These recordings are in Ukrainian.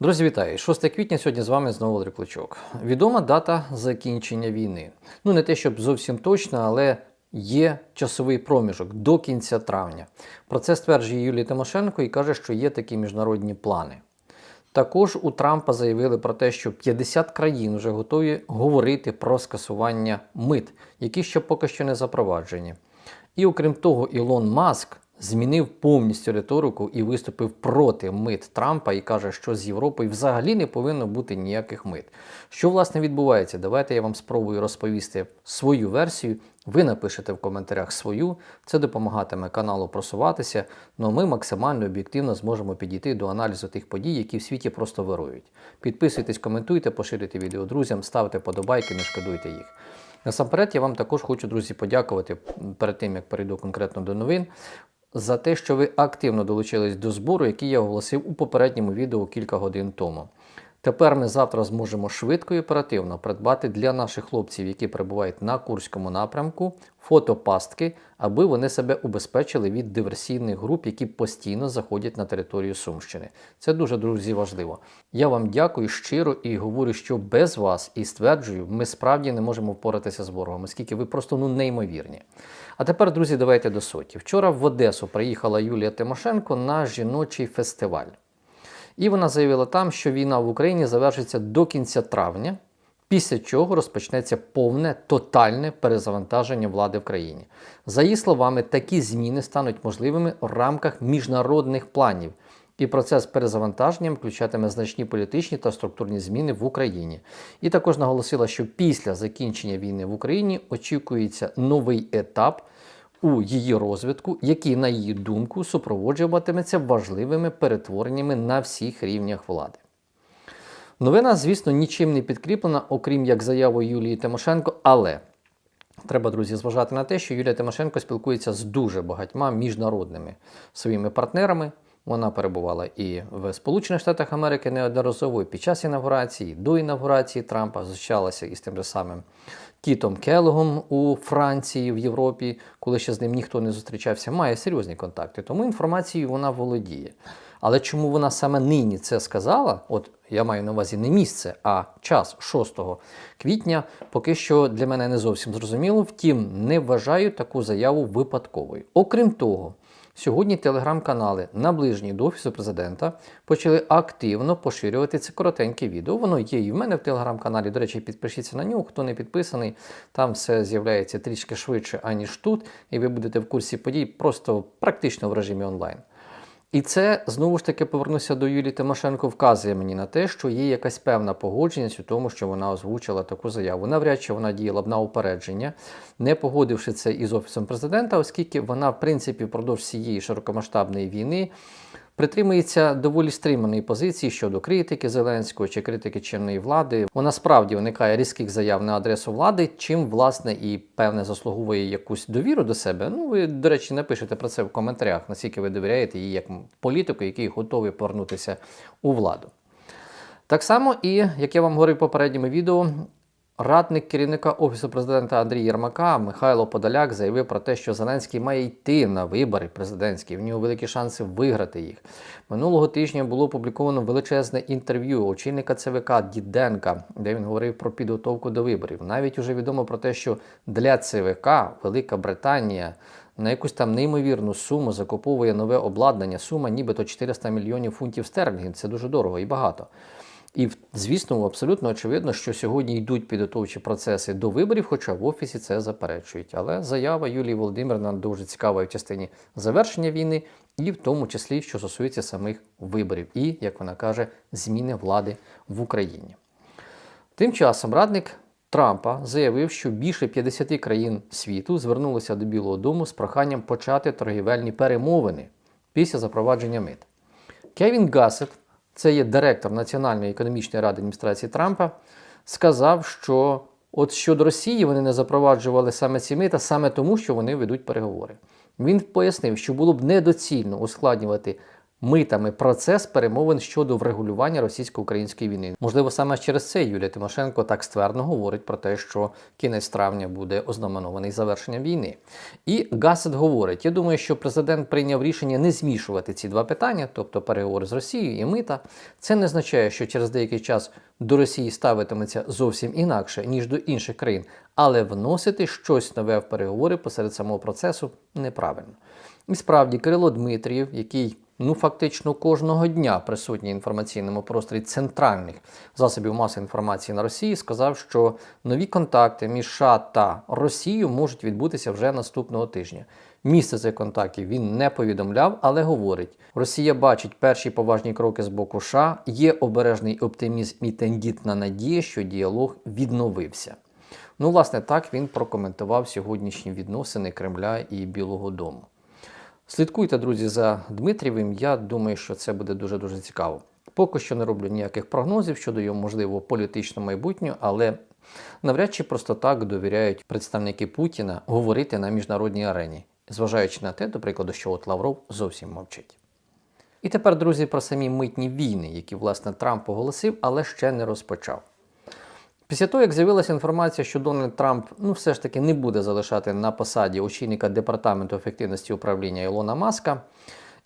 Друзі, вітаю! 6 квітня сьогодні з вами знову Валерій Клочок. Відома дата закінчення війни. Ну не те, щоб зовсім точно, але є часовий проміжок до кінця травня. Про це стверджує Юлія Тимошенко і каже, що є такі міжнародні плани. Також у Трампа заявили про те, що 50 країн вже готові говорити про скасування мит, які ще поки що не запроваджені. І окрім того, Ілон Маск змінив повністю риторику і виступив проти мит Трампа і каже, що з Європою взагалі не повинно бути ніяких мит. Що власне відбувається? Давайте я вам спробую розповісти свою версію. Ви напишете в коментарях свою, це допомагатиме каналу просуватися. Ну а ми максимально об'єктивно зможемо підійти до аналізу тих подій, які в світі просто вирують. Підписуйтесь, коментуйте, поширюйте відео друзям, ставте подобайки, не шкодуйте їх. Насамперед, я вам також хочу, друзі, подякувати перед тим, як перейду конкретно до новин, за те, що ви активно долучились до збору, який я оголосив у попередньому відео кілька годин тому. Тепер ми завтра зможемо швидко і оперативно придбати для наших хлопців, які перебувають на Курському напрямку, фотопастки, аби вони себе убезпечили від диверсійних груп, які постійно заходять на територію Сумщини. Це дуже друзі важливо. Я вам дякую щиро і говорю, що без вас і стверджую, ми справді не можемо впоратися з ворогом, оскільки ви просто ну неймовірні. А тепер, друзі, давайте до суті. Вчора в Одесу приїхала Юлія Тимошенко на жіночий фестиваль. І вона заявила там, що війна в Україні завершиться до кінця травня, після чого розпочнеться повне тотальне перезавантаження влади в країні. За її словами, такі зміни стануть можливими в рамках міжнародних планів. І процес перезавантаження включатиме значні політичні та структурні зміни в Україні. І також наголосила, що після закінчення війни в Україні очікується новий етап у її розвитку, який, на її думку, супроводжуватиметься важливими перетвореннями на всіх рівнях влади. Новина, звісно, нічим не підкріплена, окрім як заявою Юлії Тимошенко, але треба, друзі, зважати на те, що Юлія Тимошенко спілкується з дуже багатьма міжнародними своїми партнерами. Вона перебувала і в Сполучених Штатах Америки неодноразово і під час інавгурації, до інавгурації Трампа зустрічалася із тим же самим Кітом Келлогом у Франції, в Європі, коли ще з ним ніхто не зустрічався, має серйозні контакти. Тому інформацією вона володіє. Але чому вона саме нині це сказала? От я маю на увазі не місце, а час 6 квітня, поки що для мене не зовсім зрозуміло. Втім, не вважаю таку заяву випадковою. Окрім того, Сьогодні телеграм-канали, наближені до Офісу президента, почали активно поширювати це коротеньке відео. Воно є і в мене в телеграм-каналі. До речі, підпишіться на нього, хто не підписаний. Там все з'являється трішки швидше, аніж тут, і ви будете в курсі подій просто практично в режимі онлайн. І це знову ж таки повернуся до Юлії Тимошенко, вказує мені на те, що є якась певна погодженість у тому, що вона озвучила таку заяву. Навряд чи вона діяла б на упередження, не погодивши це із офісом президента, оскільки вона, в принципі, впродовж цієї широкомасштабної війни. Притримується доволі стриманої позиції щодо критики Зеленського чи критики чинної влади. Вона справді уникає різких заяв на адресу влади, чим власне і певне заслуговує якусь довіру до себе. Ну ви, до речі, напишете про це в коментарях, наскільки ви довіряєте їй як політику, який готовий повернутися у владу. Так само і як я вам говорив попередньому відео, Радник керівника Офісу президента Андрій Єрмака Михайло Подоляк заявив про те, що Зеленський має йти на вибори президентські. В нього великі шанси виграти їх. Минулого тижня було опубліковано величезне інтерв'ю очільника ЦВК Діденка, де він говорив про підготовку до виборів. Навіть уже відомо про те, що для ЦВК Велика Британія. На якусь там неймовірну суму закуповує нове обладнання. Сума нібито 400 мільйонів фунтів стерлінгів. Це дуже дорого і багато. І звісно, абсолютно очевидно, що сьогодні йдуть підготовчі процеси до виборів, хоча в офісі це заперечують. Але заява Юлії Володимирівна дуже цікава в частині завершення війни, і в тому числі, що стосується самих виборів, і, як вона каже, зміни влади в Україні. Тим часом радник Трампа заявив, що більше 50 країн світу звернулися до Білого Дому з проханням почати торгівельні перемовини після запровадження мит. Кевін Гассет, це є директор Національної економічної ради адміністрації Трампа, сказав, що от щодо Росії вони не запроваджували саме ці мита, саме тому, що вони ведуть переговори. Він пояснив, що було б недоцільно ускладнювати митами процес перемовин щодо врегулювання російсько-української війни. Можливо, саме через це Юлія Тимошенко так ствердно говорить про те, що кінець травня буде ознаменований завершенням війни. І Гасет говорить: я думаю, що президент прийняв рішення не змішувати ці два питання, тобто переговори з Росією і мита. Це не означає, що через деякий час до Росії ставитиметься зовсім інакше ніж до інших країн, але вносити щось нове в переговори посеред самого процесу неправильно. І справді Кирило Дмитрієв, який ну фактично кожного дня присутній інформаційному просторі центральних засобів масової інформації на Росії, сказав, що нові контакти між США та Росією можуть відбутися вже наступного тижня. Місце цих контактів він не повідомляв, але говорить: Росія бачить перші поважні кроки з боку США, є обережний оптимізм і тендітна надія, що діалог відновився. Ну, власне, так він прокоментував сьогоднішні відносини Кремля і Білого Дому. Слідкуйте, друзі, за Дмитрієвим. Я думаю, що це буде дуже дуже цікаво. Поки що не роблю ніяких прогнозів щодо його можливого політичного майбутнього, але навряд чи просто так довіряють представники Путіна говорити на міжнародній арені, зважаючи на те, до прикладу, що от Лавров зовсім мовчить. І тепер, друзі, про самі митні війни, які, власне, Трамп оголосив, але ще не розпочав. Після того, як з'явилася інформація, що Дональд Трамп ну, все ж таки не буде залишати на посаді очільника департаменту ефективності управління Ілона Маска,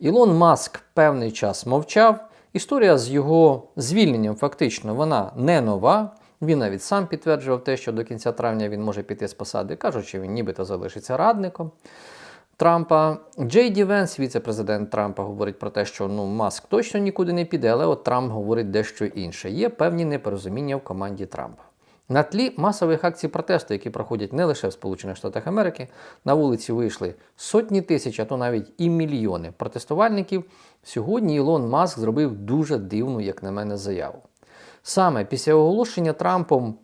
Ілон Маск певний час мовчав. Історія з його звільненням фактично вона не нова. Він навіть сам підтверджував те, що до кінця травня він може піти з посади, кажучи, він нібито залишиться радником. Трампа. Джей Ді Венс, віце-президент Трампа, говорить про те, що ну Маск точно нікуди не піде, але от Трамп говорить дещо інше. Є певні непорозуміння в команді Трампа. На тлі масових акцій протесту, які проходять не лише в Сполучених Штатах Америки, на вулиці вийшли сотні тисяч, а то навіть і мільйони протестувальників. Сьогодні Ілон Маск зробив дуже дивну, як на мене, заяву. Саме після оголошення Трампом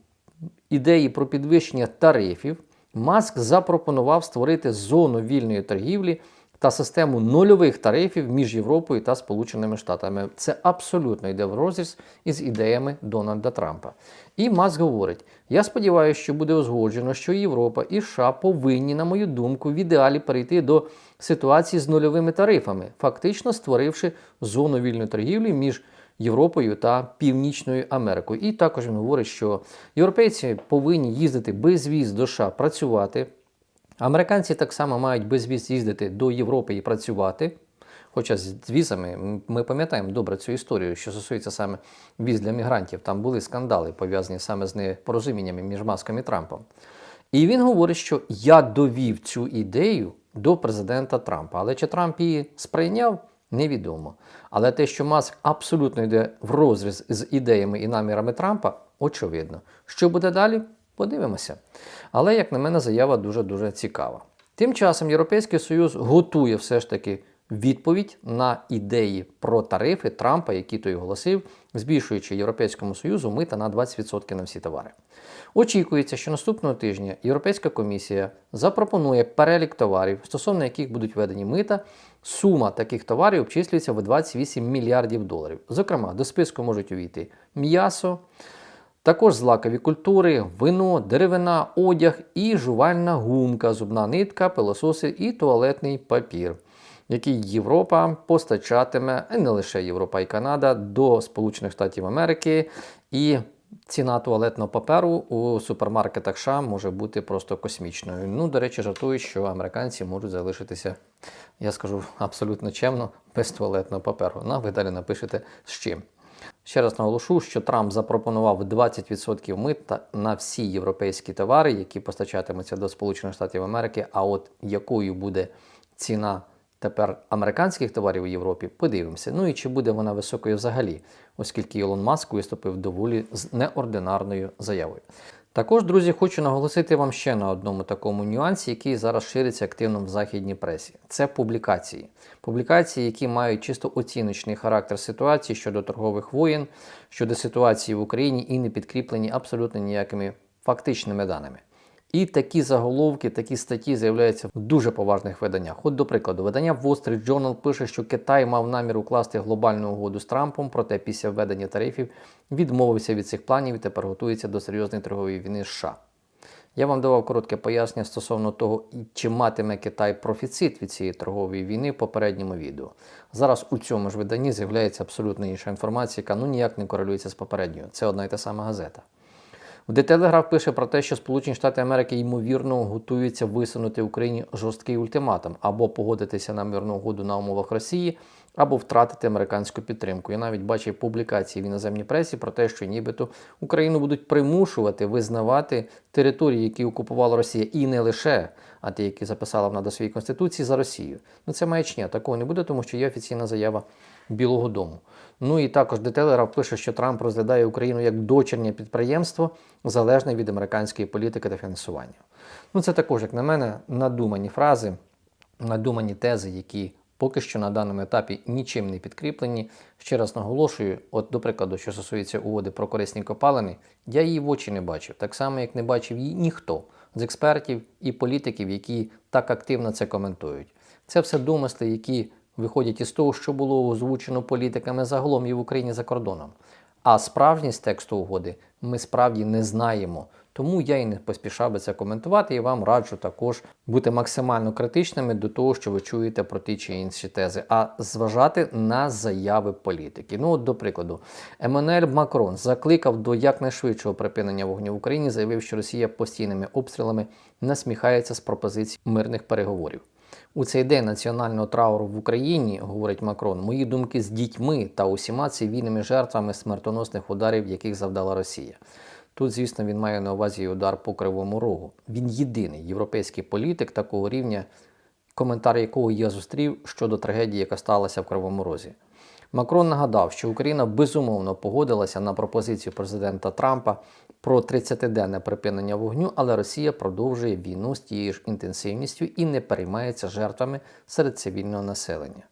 ідеї про підвищення тарифів. Маск запропонував створити зону вільної торгівлі та систему нульових тарифів між Європою та Сполученими Штатами. Це абсолютно йде в розріз із ідеями Дональда Трампа. І Маск говорить: я сподіваюся, що буде узгоджено, що Європа і США повинні, на мою думку, в ідеалі перейти до ситуації з нульовими тарифами, фактично створивши зону вільної торгівлі між Європою та Північною Америкою. І також він говорить, що європейці повинні їздити без віз до США працювати. Американці так само мають без віз їздити до Європи і працювати. Хоча з візами ми пам'ятаємо добре цю історію, що стосується саме віз для мігрантів. Там були скандали, пов'язані саме з непорозуміннями між Маском і Трампом. І він говорить, що я довів цю ідею до президента Трампа. Але чи Трамп її сприйняв? Невідомо. Але те, що Маск абсолютно йде в розріз з ідеями і намірами Трампа, очевидно. Що буде далі? Подивимося. Але, як на мене, заява дуже-дуже цікава. Тим часом Європейський Союз готує все ж таки відповідь на ідеї про тарифи Трампа, які той оголосив, збільшуючи Європейському Союзу мита на 20% на всі товари. Очікується, що наступного тижня Європейська комісія запропонує перелік товарів, стосовно яких будуть введені мита. Сума таких товарів обчислюється в 28 мільярдів доларів. Зокрема, до списку можуть увійти м'ясо, також злакові культури, вино, деревина, одяг і жувальна гумка, зубна нитка, пилососи і туалетний папір, який Європа постачатиме, не лише Європа і Канада, до Сполучених Штатів Америки. І ціна туалетного паперу у супермаркетах США може бути просто космічною. Ну, до речі, жартую, що американці можуть залишитися, я скажу абсолютно чемно, без туалетного паперу. Ну, а ви далі напишете з чим. Ще раз наголошу, що Трамп запропонував 20% мита на всі європейські товари, які постачатимуться до Сполучених Штатів Америки. А от якою буде ціна тепер американських товарів у Європі, подивимося. Ну і чи буде вона високою взагалі, оскільки Ілон Маск виступив доволі з неординарною заявою. Також, друзі, хочу наголосити вам ще на одному такому нюансі, який зараз шириться активно в західній пресі. Це публікації. Публікації, які мають чисто оціночний характер ситуації щодо торгових воєн, щодо ситуації в Україні і не підкріплені абсолютно ніякими фактичними даними. І такі заголовки, такі статті з'являються в дуже поважних виданнях. От, до прикладу, видання Wall Street Journal пише, що Китай мав намір укласти глобальну угоду з Трампом, проте після введення тарифів відмовився від цих планів і тепер готується до серйозної торгової війни США. Я вам давав коротке пояснення стосовно того, чи матиме Китай профіцит від цієї торгової війни в попередньому відео. Зараз у цьому ж виданні з'являється абсолютно інша інформація, яка ну ніяк не корелюється з попередньою. Це одна й та сама газета. В Telegraph пише про те, що Сполучені Штати Америки ймовірно готуються висунути Україні жорсткий ультиматум або погодитися на мирну угоду на умовах Росії, або втратити американську підтримку. Я навіть бачив публікації в іноземній пресі про те, що нібито Україну будуть примушувати визнавати території, які окупувала Росія, і не лише, а ті, які записала вона до своєї конституції за Росію. Ну це маячня, такого не буде, тому що є офіційна заява Білого Дому. Ну і також детелера пише, що Трамп розглядає Україну як дочірнє підприємство, залежне від американської політики та фінансування. Ну це також, як на мене, надумані фрази, надумані тези, які поки що на даному етапі нічим не підкріплені. Ще раз наголошую, от до прикладу, що стосується угоди про корисні копалини, я її в очі не бачив, так само як не бачив її ніхто з експертів і політиків, які так активно це коментують. Це все домисли, які виходять із того, що було озвучено політиками загалом і в Україні за кордоном. А справжність тексту угоди ми справді не знаємо. Тому я і не поспішав би це коментувати, і вам раджу також бути максимально критичними до того, що ви чуєте про ті чи інші тези, а зважати на заяви політики. Ну, от, до прикладу, Еммануель Макрон закликав до якнайшвидшого припинення вогню в Україні, заявив, що Росія постійними обстрілами насміхається з пропозицій мирних переговорів. У цей день національного трауру в Україні, говорить Макрон, мої думки з дітьми та усіма цивільними жертвами смертоносних ударів, яких завдала Росія. Тут, звісно, він має на увазі удар по кривому рогу. Він єдиний європейський політик такого рівня, коментар якого я зустрів щодо трагедії, яка сталася в Кривому Розі. Макрон нагадав, що Україна безумовно погодилася на пропозицію президента Трампа про 30-денне припинення вогню, але Росія продовжує війну з тією ж інтенсивністю і не переймається жертвами серед цивільного населення.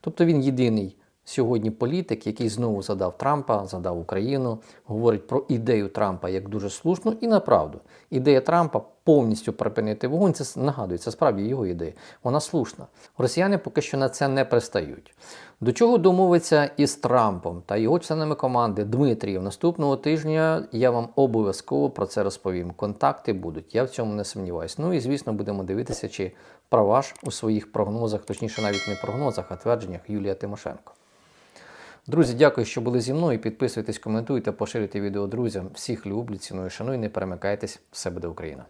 Тобто він єдиний сьогодні політик, який знову задав Трампа, задав Україну, говорить про ідею Трампа як дуже слушну і направду. Ідея Трампа повністю припинити вогонь, це нагадую, це справді його ідея. Вона слушна. Росіяни поки що на це не пристають. До чого домовиться із Трампом та його членами команди Дмитрієв наступного тижня я вам обов'язково про це розповім. Контакти будуть, я в цьому не сумніваюся. Ну і звісно, будемо дивитися, чи права ж у своїх прогнозах, точніше, навіть не прогнозах, а твердженнях Юлія Тимошенко. Друзі, дякую, що були зі мною. Підписуйтесь, коментуйте, поширюйте відео друзям. Всіх люблю, ціную, шаную, не перемикайтесь. Все буде Україна!